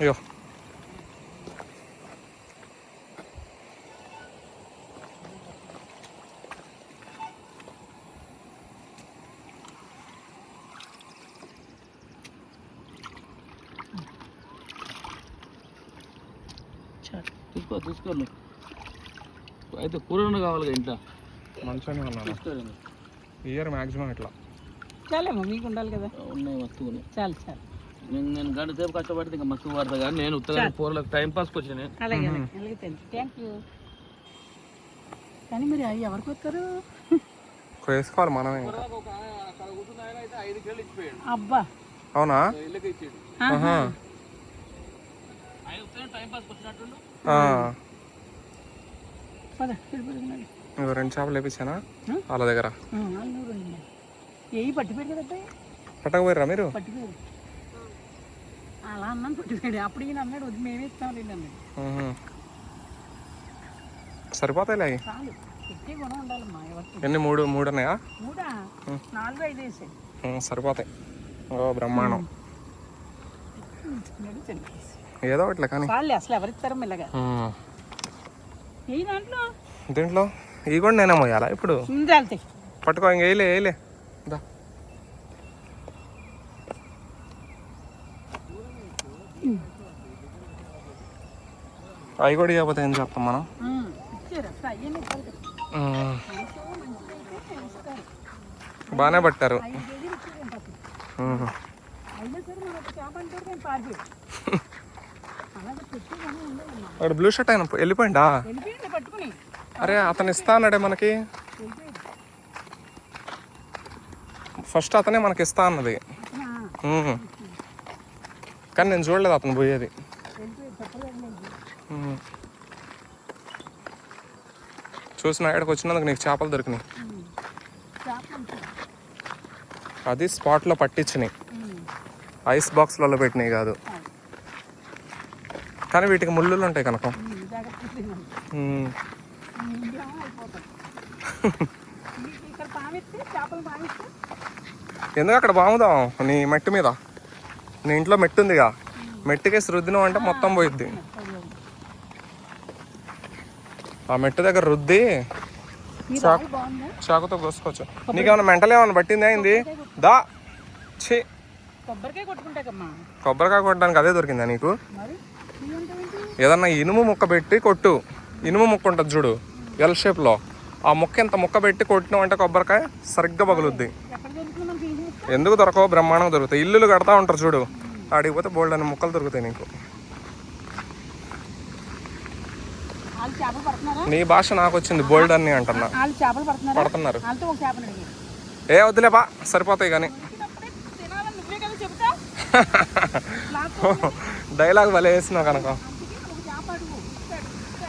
అయ్యో. తీసుకో తీసుకోండి. అయితే కూరను కావాలి ఇంట్లో? మంచిగానే ఉన్నాను. ఇయర్ మ్యాక్సిమం ఇట్లా. చాలేమ్మా మీకు ఉండాలి కదా. ఉన్నాయి వస్తువులు. చాలు చాలు. నేను నేను గంట సేపు కష్టపడితే ఇంకా మస్తు పడతా కానీ నేను ఉత్తగా పూరలకు టైం పాస్కి వచ్చిన నేను. అలాగే అలాగే. అలాగే థ్యాంక్ యూ కానీ మరి అవి ఎవరికి వస్తారు? వేసుకోవాలి మనమే ఇంకా. అబ్బా. అవునా? రెండు చేపలు వేపించానా వాళ్ళ దగ్గర. పట్టకపోయారా మీరు? పట్టిపోయాడు అలా అన్నాను పట్టిపోయాడు అప్పుడు ఈయన అన్నాడు వద్దు మేమే ఇస్తాం లేండి అన్నాడు. సరిపోతాయిలే చాలు ఎవరికి. ఎన్ని? మూడు మూడు? ఉన్నాయా మూడా నాలుగు ఐదు వేసాయి. సరిపోతాయి. ఓ బ్రహ్మాండం. ఏదో ఒకటిలే కానీ. చాలు అసలు ఎవరిస్తారు మెల్లగా. ఉం. ఏ దాంట్లో? దీంట్లో? ఇవి కూడా నేనే మోయాలా ఇప్పుడు? పట్టుకో ఇంక వేయలే వేయలే. దా. అవి కూడా ఇవ్వకపోతే ఏం చెప్తాం మనం? బాగానే పట్టారు. అక్కడ బ్లూ షర్ట్ ఆయన వెళ్ళిపోయిందా అరే అతను ఇస్తా అన్నాడే మనకి. ఫస్ట్ అతనే మనకి ఇస్తా అన్నది. కానీ నేను చూడలేదు అతను పోయేది వెళ్ళిపోయింది తప్పలేదు నేను ఉం. చూసిన ఇక్కడికి వచ్చినందుకు నీకు చేపలు దొరికినాయి. అది స్పాట్లో పట్టించినాయి. ఐస్ బాక్స్లలో పెట్టినాయి కాదు. కానీ వీటికి ముళ్ళు ఉంటాయి కనుక. ఎందుకు అక్కడ బాగుదాం నీ మట్టి మీద. నీ ఇంట్లో మెట్టు ఉందిగా. మెట్టుకేసి రుద్దినాం అంటే మొత్తం పోయిద్ది. ఆ మెట్టు దగ్గర రుద్ది బాగుందా? చాకుతో కోసుకోవచ్చు. నీకేమైనా మెంటల్ ఏమైనా పట్టింది అయింది దా. ఛీ. కొబ్బరికాయ కొట్టడానికి అదే దొరికిందా నీకు? ఏదన్నా ఇనుము ముక్క పెట్టి కొట్టు. ఇనుము ముక్క ఉంటుంది చూడు ఎల్ షేప్లో ఆ ముక్క ఇంత ముక్క పెట్టి కొట్టినాం అంటే కొబ్బరికాయ సరిగ్గా పగులుద్ది. ఎందుకు దొరకవు? బ్రహ్మాండంగా దొరుకుతాయి. ఇల్లులు కడతా ఉంటారు చూడు. ఆడికి పోతే బోల్డ్ అనే ముక్కలు దొరుకుతాయి నీకు వాళ్ళు చేపలు పడుతున్నారా నీ భాష నాకు వచ్చింది బోల్డ్ అని అంటున్నా. పడుతున్నారా? ఏ వద్దులేపా సరిపోతాయి కానీ. డైలాగ్ భలే వేసినావు కనుక.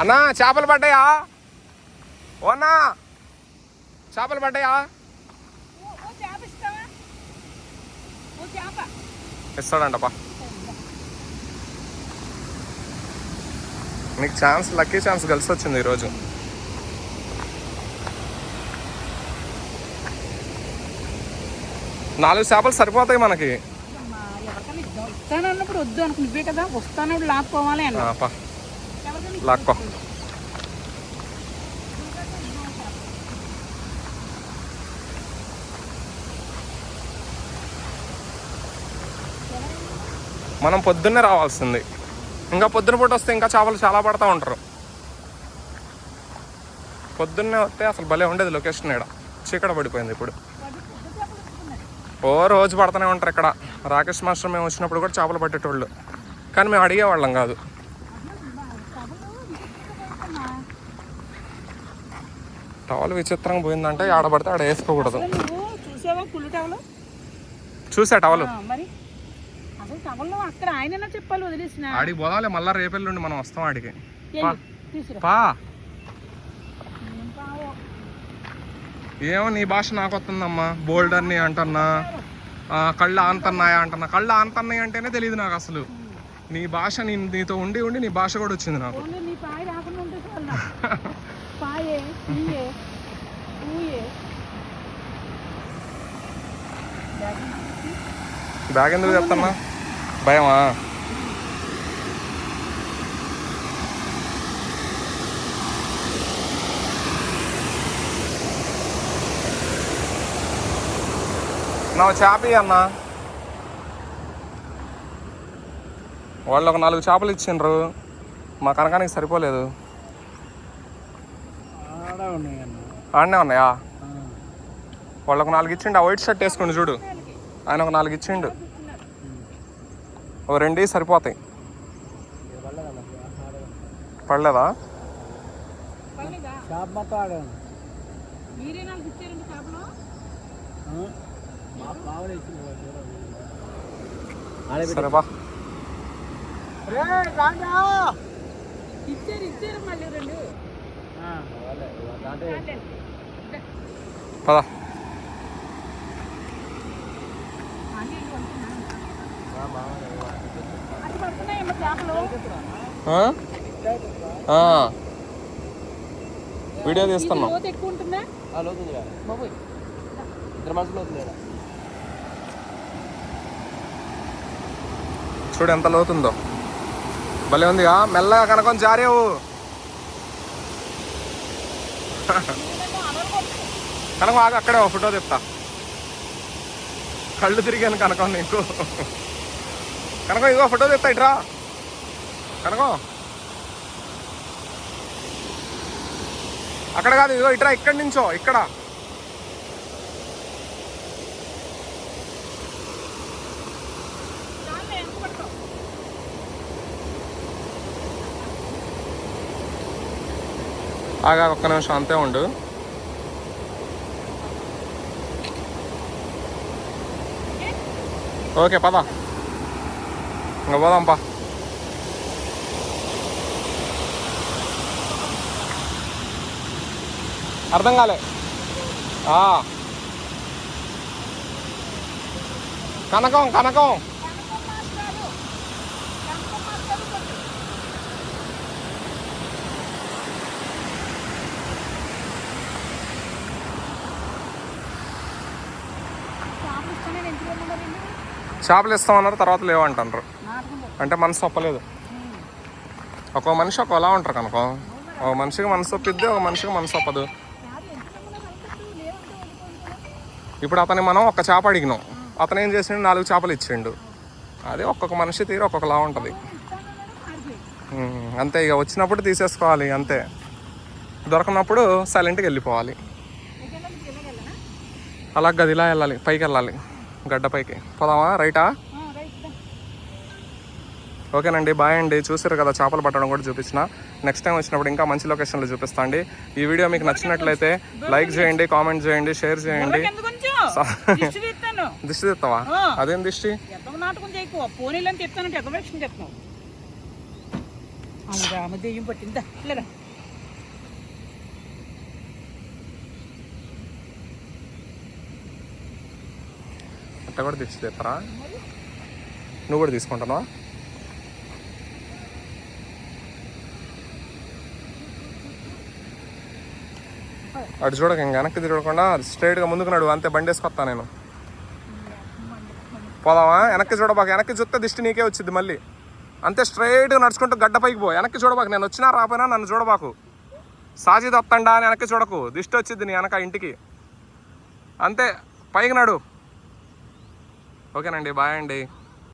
అన్నా చేపలు పడ్డాయా? ఓ అన్నా చేపలు పడ్డాయా? ఇస్తాడంటపా నీకు ఛాన్స్ లక్కీ ఛాన్స్ కలిసి వచ్చింది ఈరోజు. నాలుగు చేపలు సరిపోతాయి మనకి. వద్దు అనుకు నువ్వే కదా వస్తానప్పుడు లాక్కోవాలి అన్న లాక్కో. మనం పొద్దున్నే రావాల్సింది. ఇంకా పొద్దున పూట వస్తే ఇంకా చేపలు చాలా పడతా ఉంటారు. పొద్దున్నే వస్తే అసలు భలే ఉండేది లొకేషన్ ఇక్కడ. చీకట పడిపోయింది ఇప్పుడు. ఓ రోజు పడుతూనే ఉంటారు ఇక్కడ. రాకేష్ మాస్టర్ మేము వచ్చినప్పుడు కూడా చేపలు పట్టేటోళ్ళు. కానీ మేము అడిగేవాళ్ళం కాదు. టవల్ విచిత్రంగా పోయిందంటే ఆడబడితే ఆడ వేసుకోకూడదు. చూసా టవలు. అసలు టవల్లో అక్కడ ఆయన చెప్పాలి వదిలేసిన. ఆడికి పోదాలే మళ్ళీ రేపెల్లుండి మనం వస్తాం ఆడికి. పా. ఏమో నీ భాష నాకు వస్తుందమ్మా బోల్డర్ని అంటున్నా. కళ్ళు ఆంతన్నాయా అంటున్నా. కళ్ళు ఆంతన్నాయి అంటేనే తెలియదు నాకు అసలు. నీ భాష నీ నీతో ఉండి ఉండి నీ భాష కూడా వచ్చింది నాకు. బ్యాగ్ ఎందుకు చెప్తున్నా భయమా నా చేప అన్న వాళ్ళు ఒక నాలుగు చేపలు ఇచ్చిండ్రు మా కనకానికి సరిపోలేదు ఆడనే ఉన్నాయా వాళ్ళకు నాలుగు ఇచ్చిండు ఆ వైట్ షర్ట్ వేసుకోండి చూడు ఆయన ఒక నాలుగు ఇచ్చిండు ఓ రెండే సరిపోతాయి. పడలేదా? పర్లేదా షాప్ మొత్తం ఆడాను మీరే నాకు ఇచ్చారండి చేపలు మా బావలు ఇచ్చింది సరే బా ఇచ్చారు ఇచ్చారు మళ్ళీ రెండు చాలండి. పద అన్నీ ఇవి పడుతున్నాయి. అటు పడుతున్నాయమ్మ చేపలు ఆ? ఆ. వీడియో తీస్తున్నాం లోతు ఎక్కువ ఉంటుందా లోతుందిరా బాబోయ్ ఇద్దరు మనుషులు అవుతుంది చూడు ఎంత లోతుందో. భలే ఉందిగా. మెల్లగా కనుకొని జారేవు కనుక ఆగు అక్కడే ఒక ఫోటో చెప్తా కళ్ళు తిరిగాను కనకం నీకు. కనకం ఇగో ఫోటో చెప్తా ఇట్రా కనుకో. అక్కడ కాదు ఇదిగో ఇట్రా ఇక్కడి నుంచో ఇక్కడ. ఆగా ఒక్క నిమిషం అంతే ఉండు. ఓకే పదా. ఇంకా పోదాంపా అర్థం కాలే. కనకం కనకం. చేపలు ఇస్తామన్నారు తర్వాత లేవంటారు అంటే మనసు ఒప్పలేదు. ఒక్కో మనిషి ఒకలా ఉంటారు కనుక. ఒక మనిషికి మనసు ఒప్పిద్ది ఒక మనిషికి మనసు ఒప్పదు. ఇప్పుడు అతని మనం ఒక్క చేప అడిగినాం. అతను ఏం చేసిండు? నాలుగు చేపలు ఇచ్చిండు. అదే ఒక్కొక్క మనిషి తీరు ఒక్కొక్కలా ఉంటుంది. అంతే ఇక. వచ్చినప్పుడు తీసేసుకోవాలి అంతే. దొరకనప్పుడు సైలెంట్గా వెళ్ళిపోవాలి. అలా గదిలా వెళ్ళాలి పైకి వెళ్ళాలి. గడ్డ పైకి. పోదామా? రైటా? ఓకేనండి బాయ్ అండి. చూసారు కదా చేపలు పట్టడం కూడా చూపించిన. నెక్స్ట్ టైం వచ్చినప్పుడు ఇంకా మంచి లొకేషన్లో చూపిస్తా అండి. ఈ వీడియో మీకు నచ్చినట్లయితే లైక్ చేయండి కామెంట్ చేయండి షేర్ చేయండి. దిష్టి తెస్తావా. అదేం దిష్టి? నాటకం చేయకు. పోనీలని చెప్తానంటే ఎంత వేషం చెప్తున్నావు రామ దెయ్యం పట్టిందా? లేదా అట్ట కూడా దిష్టి తెస్తారా? నువ్వు కూడా తీసుకుంటున్నావా? అటు చూడక ఇంక వెనక్కి తిరగకుండా స్ట్రైట్గా ముందుకు నడు అంతే బండి వేసుకొస్తా నేను. పోదామా? వెనక్కి చూడబాక వెనక్కి చూస్తే దిష్టి నీకే వచ్చింది మళ్ళీ. అంతే స్ట్రైట్గా నడుచుకుంటూ గడ్డ పైకి పో. వెనక్కి చూడబాకు నేను వచ్చినా రాపోయినా నన్ను చూడబాకు. సాజీద్ వత్తండా అని వెనక్కి చూడకు. దిష్టి వచ్చింది నీ వెనక ఇంటికి. అంతే పైకి నడు. ఓకేనండి బాయ్ అండి.